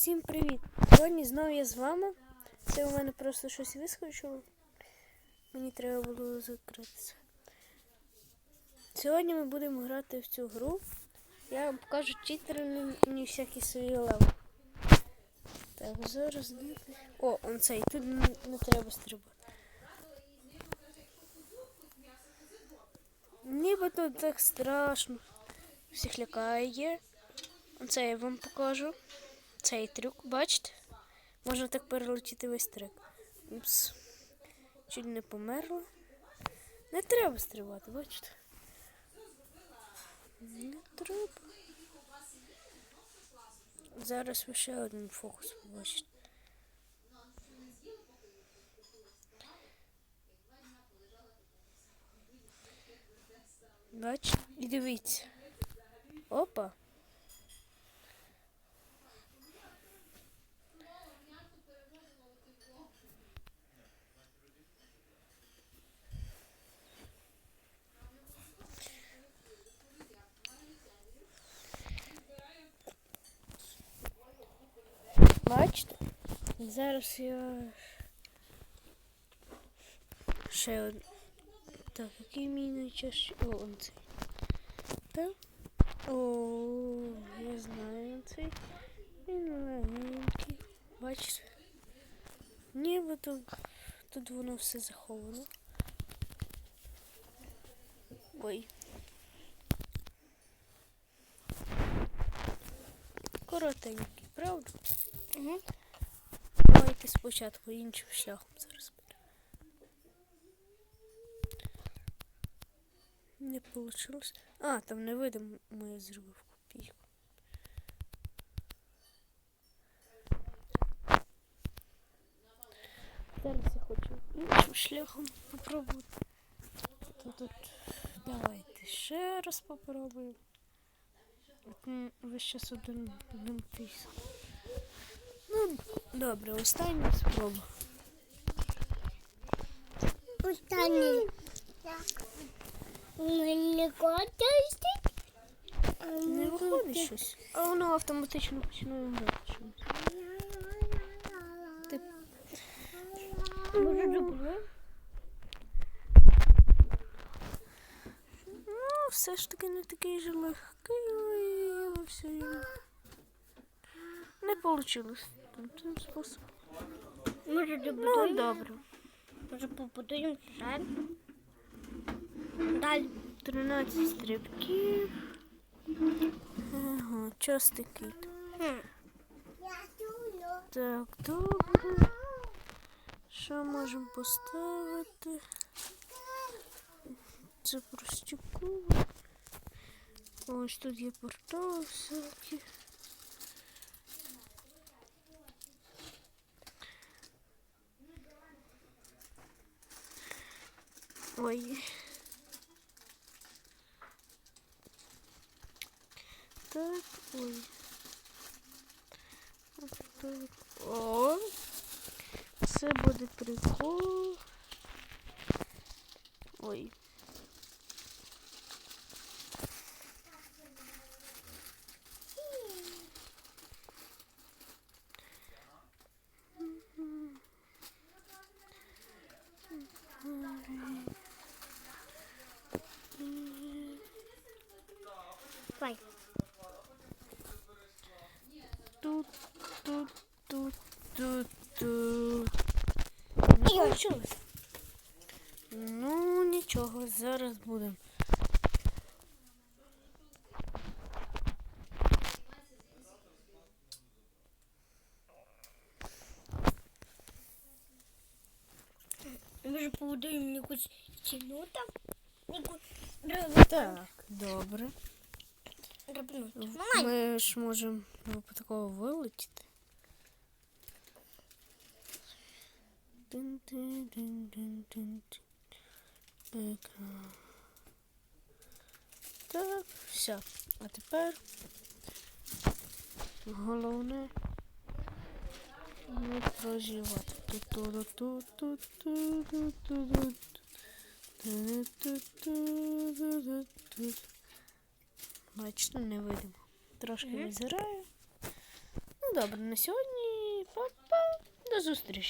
Всім привіт! Сьогодні знову я з вами. Це у мене просто щось вискочило. Мені треба було закритися. Сьогодні ми будемо грати в цю гру. Я вам покажу читерні всякі свої леви. Так, зараз? О, он цей, тут не треба стрибати. Ніби тут так страшно. Всіх лякає. Оце я вам покажу. Цей трюк, бачите? Можна так перелетіти весь трек. Упс. Чуть не померла. Не треба стрибати, бачите? Не треба. Зараз ви ще один фокус побачите. Бачите? І дивіться. Опа. Бачите? Зараз я ще один. Так, який мій найчастіший? О, он цей. Так. О, я знаю цей. Він легенький. Бачите? Ніби тут, тут воно все заховано. Ой. Коротенький, правда? Угу. Давайте спочатку іншим шляхом зараз. Не вийшло. А, там не видимо, я зробив копійку. Зараз я хочу іншим шляхом попробувати. То тут давайте ще раз попробуємо. Ви зараз один. Ну, добре, остання спроба. Останній. Мені котисти. Не виходить щось. А воно автоматично починає грати чомусь. Ти Може люблю. Ну, все ж таки не такий же легкий, виявився. він. Не вийшло тим способом. Може Ну, добре. Може побудуємо ще. Далі. 13 стрибків. Ага, час такий. Так, добре. Що можемо поставити? Це простяку. Ось тут є портал всякі. Ой. Так, ой. Так. О! Це буде прикол. Ой. Давай. Тут, тут, тут, тут, тут. Не Ой. Ну, нічого, зараз будемо. Може побудуємо якусь стіну там. Так, добре. Драбину. Мамай. Ми ж можемо випадково вилетіти. Так, все. А тепер головне не проживати. Ту-ту-ту-ту-ту-ту-ту-ту. Бачите, не видимо. Трошки Мгм. визираю. Ну, Ну добре, на сьогодні па-па. До зустрічі.